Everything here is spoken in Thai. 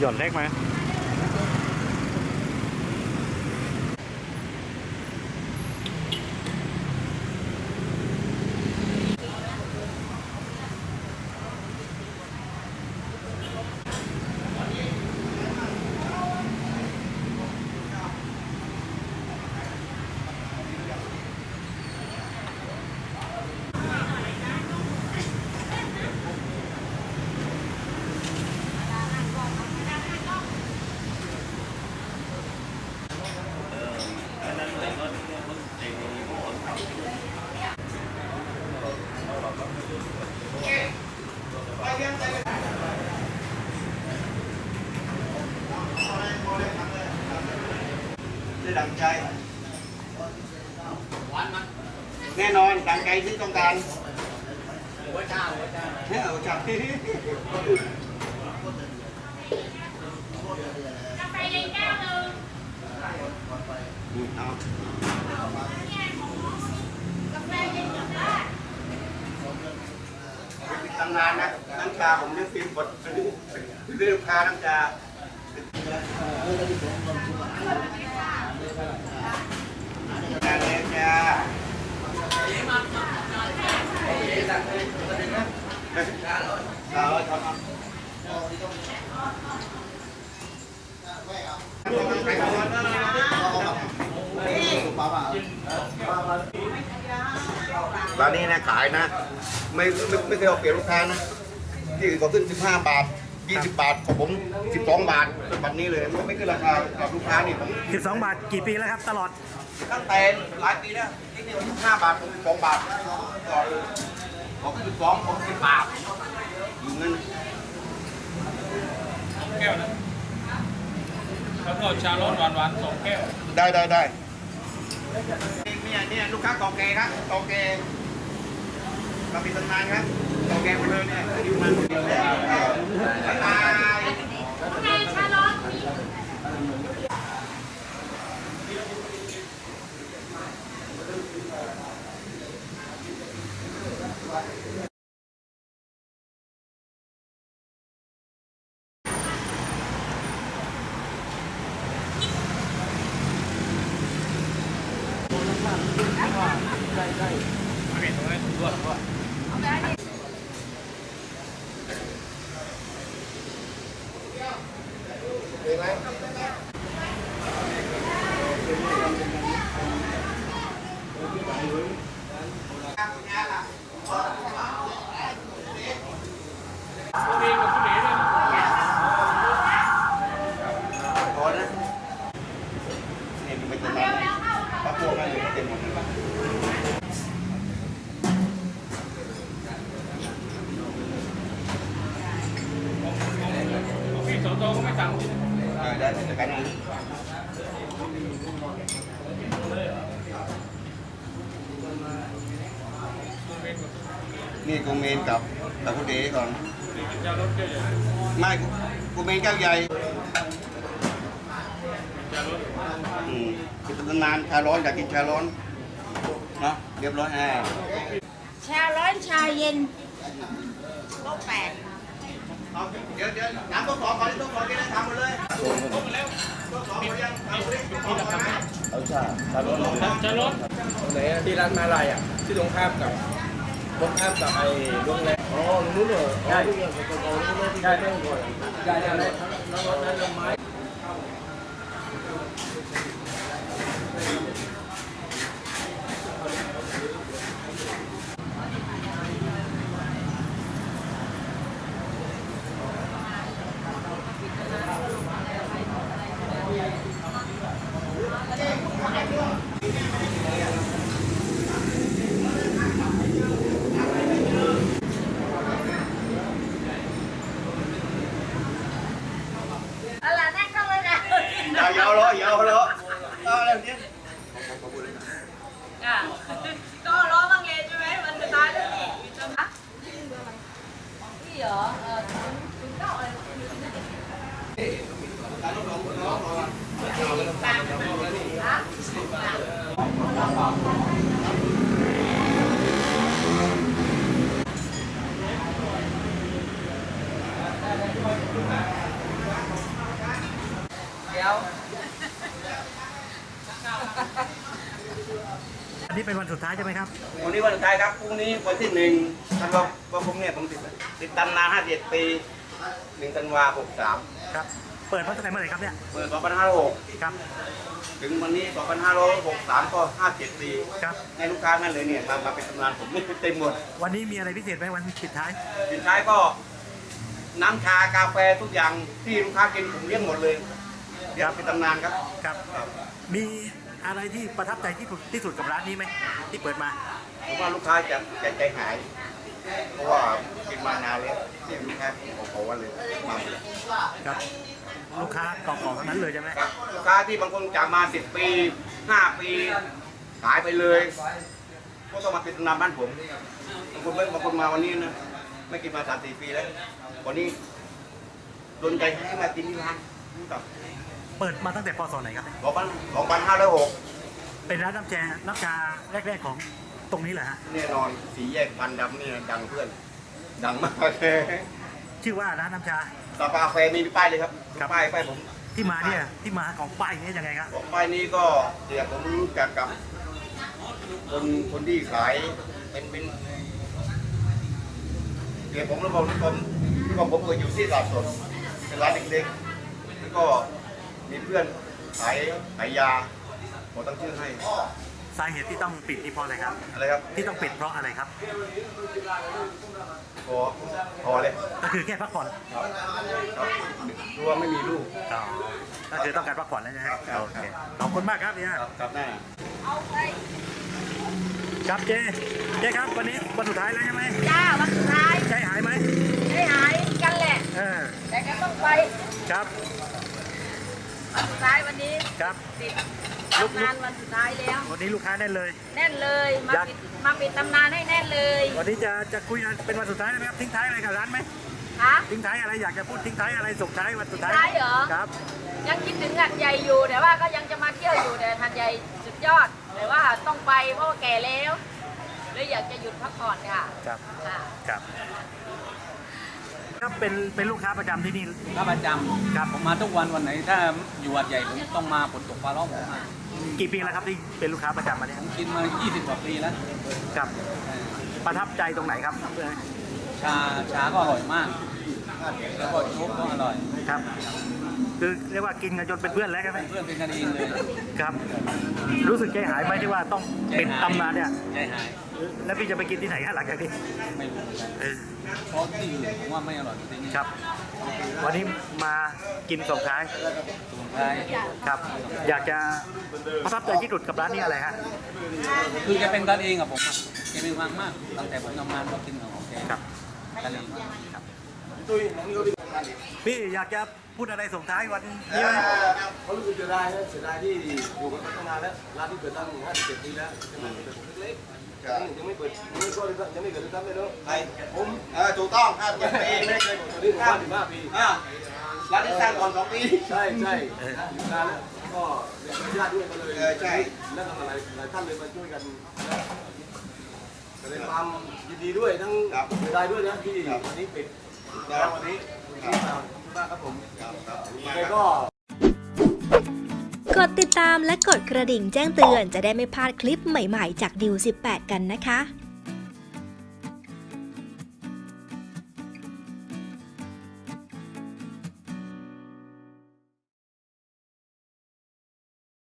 หย่อนเลขมา ได้ดังใจ แน่นอนดังใจที่ต้องการหัวจ้าหัวจ้าหัวจ้ากาแฟเย็นแก้วหนึ่งเอากาแฟเย็นกับบ้านทำงานนะน้ำชาผมเลี้ยงฟรีหมดซื้อซื้อลูกค้าน้ำชาจ้าเลยจ้าเร้านนี้นะขายนะ ไม่ไม่ไม่เคยเอาเปรียบลูกค้านะที่อื่นเขาขึ้น 15 บาท 20 บาทของผม 12 บาทเป็นแบบนี้เลยไม่ไม่ขึ้นราคากับลูกค้านี่ผม 12 บาทกี่ปีแล้วครับ ตลอด ตั้งแต่หลายปีแล้วที่นี่ผม15บาทผม12บาทก่อนผม12ผม10บาทอยู่นั่นแก้วนะแล้วก็ชาร้อนหวานๆสองแก้วได้ได้ได้เนี่ยเนี่ยลูกค้าเกอแกครับเกอแกเรามีตำนานครับเกอแกหมดเลยเนี่ยอยู่มันบ๊ายบายกาแฟชาร้อนมี ผู้ดีกับผู้ดีเนี่ย พอนะนี่ดูไปตำนานปลาพวงกันอยู่เต็มหมดเลย ของพี่สอโตก็ไม่ต่างที่ ได้ได้แต่กันนะนี่กูเมนกับกับคุเดก่อนไม่กูกูเมนแก้วใหญ่ชารถอืมคือตำนานชาร้อนอยากกินชาร้อนเนาะเรียบร้อยแน่ชาร้อนชาเย็นโต๊ะแปด เดี๋ยวเดี๋ยวถามตัวสองก่อนตัวสองกินได้ทำหมดเลยตัวสองหมดยังทำหมดเลยตัวสองก่อนนะชารงไหนอะที่ร้านมาลายอะที่ตรงข้ามกับตรงข้ามกับไอ้โรงแรมอ๋อตรงนู้นเหรอใช่ใช่ใช่ใช่ใช่แล้วรถนั้นลงไม้อะไรนั่งเข้าเลยนะ อย่าอย่าเอา ล้ออย่าเอาล้อเอาอะไรเนี่ยอะก็ร้องบางเลนใช่ไหมมันจะตายแล้วนี่อยู่จังนะพี่เหรอเออถึงถึงเก้าอะไรเดี๋ยวอันนี้เป็นวันสุดท้ายใช่ไหมครับ วันนี้วันสุดท้ายครับ พรุ่งนี้วันที่หนึ่งธันวาคมเนี่ยผมติดติดตำนานห้าเจ็ดปีหนึ่งธันวาหกสามครับ เปิดมาตั้งแต่เมื่อไหร่ครับเนี่ย เปิดสองพันห้าร้อยหกครับ ถึงวันนี้สองพันห้าร้อยหกสามก็ห้าเจ็ดปีครับ ให้ลูกค้านั่นเลยเนี่ยมามาเป็นตำนานผมนี่เต็มหมด วันนี้มีอะไรพิเศษไหมวันปิดท้ายสุดท้ายก็น้ำชากาแฟทุกอย่างที่ลูกค้ากินผมเลี้ยงหมดเลย เดี๋ยวเป็นตำนานครับ ครับครับมีอะไรที่ประทับใจที่สุดที่สุดกับร้านนี้ไหมที่เปิดมาผมว่าลูกค้าจะจะใจหาย เพราะว่ากินมานานแล้วที่ลูกค้าขอวันเลยมาหมดเลยครับ ลูกค้าเก่าๆทั้งนั้นเลยใช่ไหมครับลูกค้าที่บางคนจากมา10ปี5ปีขายไปเลยก็ต้องมาเป็นตำนานบ้านผมบางคนไม่บางคนมาวันนี้นะไม่กินมาสามสี่ปีแล้ววันนี้โดนใจให้มากินที่ร้านครับ เปิดมาตั้งแต่ปศไหนครับเนี่ยสองพันสองพันห้าร้อยหกเป็นร้านน้ำแจน้ำชาแรก ๆของตรงนี้แหละฮะ แน่นอนสีแยกพันดำนี่ดังเพื่อน ดังมากเลยชื่อว่าร้านน้ำชาตาปาแฟมีป้ายเลยครับครับ ป้ายป้ายผมที่มาเนี่ยที่มาของป้ายนี้ยังไงครับของป้ายนี้ก็เดี๋ยวผมรู้จักกับ คนคนที่ขายเป็นเป็นเดี๋ยวผมรู้ผมรู้ผมรู้ผมผมเคยอยู่ที่ตลาดสดเป็นร้านเล็กๆแล้ว ก็มีเพื่อนขายขายยาผมตั้งชื่อให้สาเหตุที่ต้องปิดนี่เพราะอะไรครับ อะไรครับที่ต้องปิดเพราะอะไรครับพอพอเลยก็คือแค่พักผ่อนครับครับดูว่าไม่มีลูกอ๋อก็คือต้องการพักผ่อนแล้วนะฮะโอเคขอบคุณมากครับเนี่ยครับครับแน่เอาไปครับเจเจครับวันนี้วันสุดท้ายแล้วใช่ไหมจ้าวันสุดท้ายใจหายไหมได้หายกันแหละเออแต่ก็ต้องไปครับ วันสุดท้ายวันนี้ครับ ปิดทำงานวันสุดท้ายแล้ว วันนี้ลูกค้าแน่นเลย แน่นเลยมาอยาก ปิดมาปิดตำนานให้แน่นเลยวันนี้จะจะคุยกันเป็นวันสุดท้ายนะครับทิ้งท้ายอะไรกับร้านไหมฮะ ทิ้งท้ายอะไรอยากจะพูดทิ้งท้ายอะไรส่งท้ายวันสุดท้ายทิ้งท้ายเหรอ ครับ ยังคิดถึงหัดใหญ่อยู่แต่ว่าก็ยังจะมาเที่ยวอยู่แต่หัดใหญ่สุดยอดแต่ว่าต้องไปเพราะว่าแก่แล้วเลยอยากจะหยุดพักผ่อนค่ะครับ ค่ะ ครับ ครับเป็นเป็นลูกค้าประจำที่นี่ ถ้าประจำครับ ผมมาทุกวันวันไหนถ้าอยู่วัดใหญ่ผมต้องมาฝนตกฟ้าร้องผมมากี่ปีแล้วครับที่เป็นลูกค้าประจำมาเนี่ยผมกินมา 20 กว่าปีแล้ว ครับเออประทับใจตรงไหนครับชาชาก็อร่อยมาก แล้วก็ชุบก็อร่อยครับ คือเรียกว่ากินกันจนเป็นเพื่อนแล้วใช่ไหมเพื่อนเป็นกันเองเลยครับ รู้สึกใจหายไหมที่ว่าต้องเป็นตำนานเนี่ย ใจหาย แล้วพี่จะไปกินที่ไหนฮะหลังจากนี้ไม่รู้เหมือนกันเออเพราะที่อื่นผมว่าไม่อร่อยที่นี่ครับ วันนี้มากินส่งท้ายสมุนไพรครับ อยากจะประทับใจที่สุดกับร้านนี้อะไรฮะคือแกเป็นกันเองกับผมอะแกเป็นมากมากๆตั้งแต่ผมทำงานก็กินของแกครับกันเอง พี่อยากจะพูดอะไรส่งท้ายวันนี้ไหมเขารู้สึกเสียดายนะเสียดายที่อยู่กันมาตั้งนานแล้วร้านที่เปิดตั้ง57ปีแล้วใช่ไหมแต่ผมเล็กๆยังไม่เปิดยังไม่ก็เลยยังไม่เกิดเลยซ้ำเลยเนาะไอ้ผมเออถูกต้องห้าเจ็ดปีไม่ได้เคยตอนนี้ผมห้าสิบห้าปีอ่าร้านที่สร้างก่อนสองปีใช่ใช่อยู่นานแล้วก็เรียนญาติด้วยก็เลยเออใช่แล้วทำอะไรหลายท่านเลยมาช่วยกันแสดงความยินดีด้วยทั้งเสียดายด้วยนะที่วันนี้ปิด แล้ววันนี้วันนี้มาขอบคุณมากครับผมครับครับยังไงก็ กดติดตามและกดกระดิ่งแจ้งเตือนจะได้ไม่พลาดคลิปใหม่ๆ จากดิว18 กันนะคะ